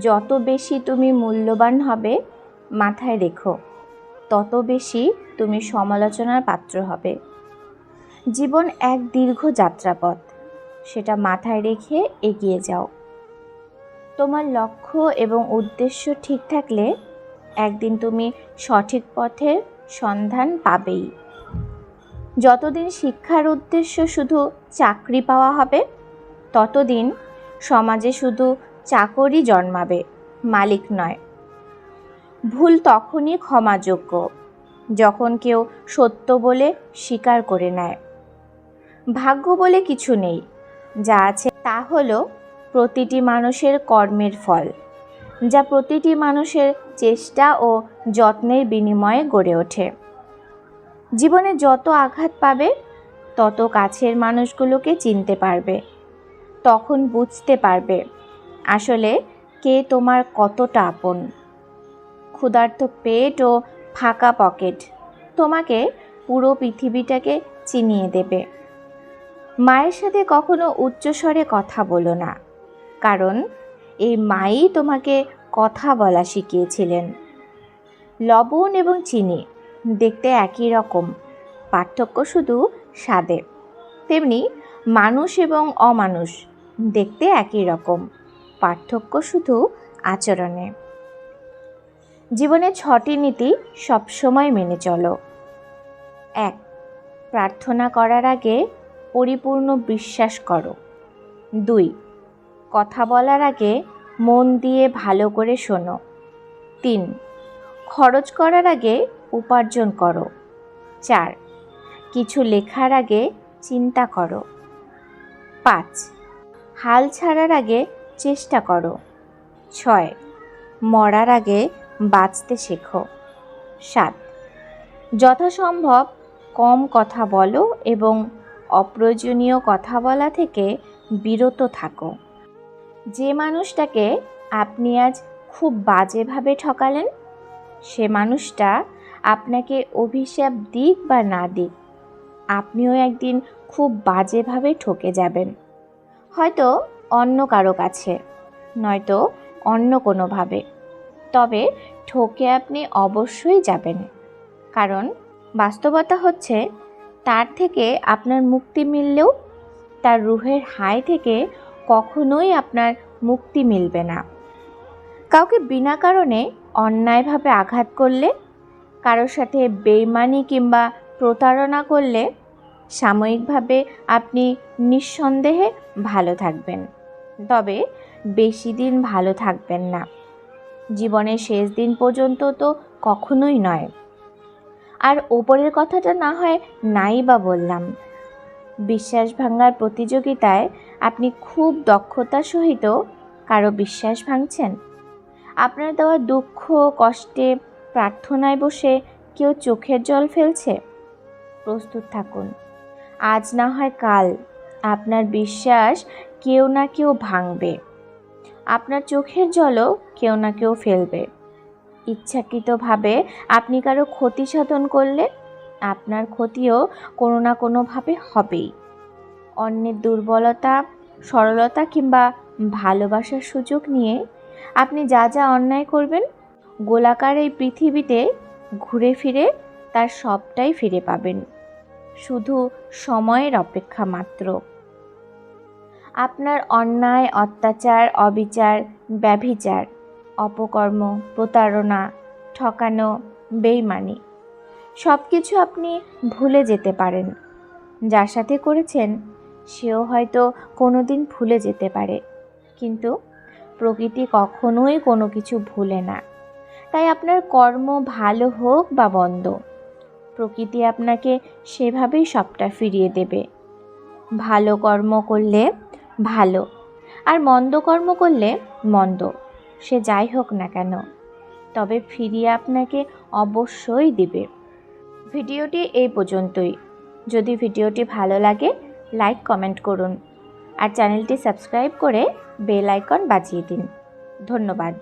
যত বেশি তুমি মূল্যবান হবে, মাথায় রেখো, তত বেশি তুমি সমালোচনার পাত্র হবে। জীবন এক দীর্ঘ যাত্রাপথ, সেটা মাথায় রেখে এগিয়ে যাও। তোমার লক্ষ্য এবং উদ্দেশ্য ঠিক থাকলে একদিন তুমি সঠিক পথের সন্ধান পাবেই। যতদিন শিক্ষার উদ্দেশ্য শুধু চাকরি পাওয়া হবে, ততদিন সমাজে শুধু চাকরই জন্মাবে, মালিক নয়। ভুল তখনই ক্ষমাযোগ্য, যখন কেউ সত্য বলে স্বীকার করে নেয়। ভাগ্য বলে কিছু নেই, যা আছে তা হলো প্রতিটি মানুষের কর্মের ফল, যা প্রতিটি মানুষের চেষ্টা ও যত্নের বিনিময়ে গড়ে ওঠে। জীবনে যত আঘাত পাবে, তত কাছের মানুষগুলোকে চিনতে পারবে, তখন বুঝতে পারবে আসলে কে তোমার কতটা আপন? ক্ষুধার্ত পেট ও ফাঁকা পকেট, তোমাকে পুরো পৃথিবীটাকে চিনিয়ে দেবে। মায়ের সাথে কখনো উচ্চস্বরে কথা বলো না, কারণ এই মাই তোমাকে কথা বলা শিখিয়েছিলেন। লবণ এবং চিনি দেখতে একই রকম, পার্থক্য শুধু স্বাদে। তেমনি মানুষ এবং অমানুষ দেখতে একই রকম। পার্থক্য শুধু আচরণে। জীবনে ছটি নীতি সবসময় মেনে চলো। এক, প্রার্থনা করার আগে পরিপূর্ণ বিশ্বাস করো। দুই, কথা বলার আগে মন দিয়ে ভালো করে শোনো। তিন, খরচ করার আগে উপার্জন করো। চার, কিছু লেখার আগে চিন্তা করো। পাঁচ, হাল ছাড়ার আগে চেষ্টা করো। ছয়, মরার আগে বাঁচতে শেখো। সাত, যথাসম্ভব কম কথা বলো এবং অপ্রয়োজনীয় কথা বলা থেকে বিরত থাকো। যে মানুষটাকে আপনি আজ খুব বাজেভাবে ঠকালেন, সে মানুষটা আপনাকে অভিশাপ দিক বা না দিক, আপনিও একদিন খুব বাজেভাবে ঠকে যাবেন। হয়তো অন্য কারও কাছে, নয়তো অন্য কোনোভাবে। তবে ঠকে আপনি অবশ্যই যাবেন। কারণ বাস্তবতা হচ্ছে, তার থেকে আপনার মুক্তি মিললেও তার রুহের হাই থেকে কখনোই আপনার মুক্তি মিলবে না। কাউকে বিনা কারণে অন্যায়ভাবে আঘাত করলে, কারোর সাথে বেইমানি কিংবা প্রতারণা করলে, সাময়িকভাবে আপনি নিঃসন্দেহে ভালো থাকবেন। তবে বেশি দিন ভালো থাকবেন না। জীবনের শেষ দিন পর্যন্ত তো কখনোই নয়। আর ওপরের কথাটা না হয় নাই বা বললাম। বিশ্বাস ভাঙার প্রতিযোগিতায় আপনি খুব দক্ষতার সহিত কারও বিশ্বাস ভাঙছেন। আপনার দেওয়া দুঃখ, কষ্টে, প্রার্থনায় বসে কেউ চোখের জল ফেলছে? প্রস্তুত থাকুন। আজ না হয় কাল। আপনার বিশ্বাস কেউ না কেউ ভাঙবে। আপনার চোখের জলও কেউ না কেউ ফেলবে। ইচ্ছাকৃতভাবে আপনি কারও ক্ষতি সাধন করলে আপনার ক্ষতিও কোনো না কোনোভাবে হবেই। অন্যের দুর্বলতা, সরলতা কিংবা ভালোবাসার সুযোগ নিয়ে আপনি যা যা অন্যায় করবেন, গোলাকার এই পৃথিবীতে ঘুরে ফিরে তার সবটাই ফিরে পাবেন। শুধু সময়ের অপেক্ষা মাত্র। আপনার অন্যায়, অত্যাচার, অবিচার, ব্যভিচার, অপকর্ম, প্রতারণা, ঠকানো, বেইমানি সব কিছু আপনি ভুলে যেতে পারেন। যার সাথে করেছেন, সেও হয়তো কোনো দিন ভুলে যেতে পারে। কিন্তু প্রকৃতি কখনোই কোনো কিছু ভুলে না। তাই আপনার কর্ম ভালো হোক বা বন্ধ, প্রকৃতি আপনাকে সেভাবেই সবটা ফিরিয়ে দেবে। ভালো কর্ম করলে ভালো। আর মন্দ কর্ম করলে মন্দ। সে যাই হোক না কেন। তবে ফিরিয়ে আপনাকে অবশ্যই দিবে। ভিডিওটি এই পর্যন্তই। যদি ভিডিওটি ভালো লাগে, লাইক, কমেন্ট করুন। আর চ্যানেলটি সাবস্ক্রাইব করে বেল আইকন বাজিয়ে দিন। ধন্যবাদ।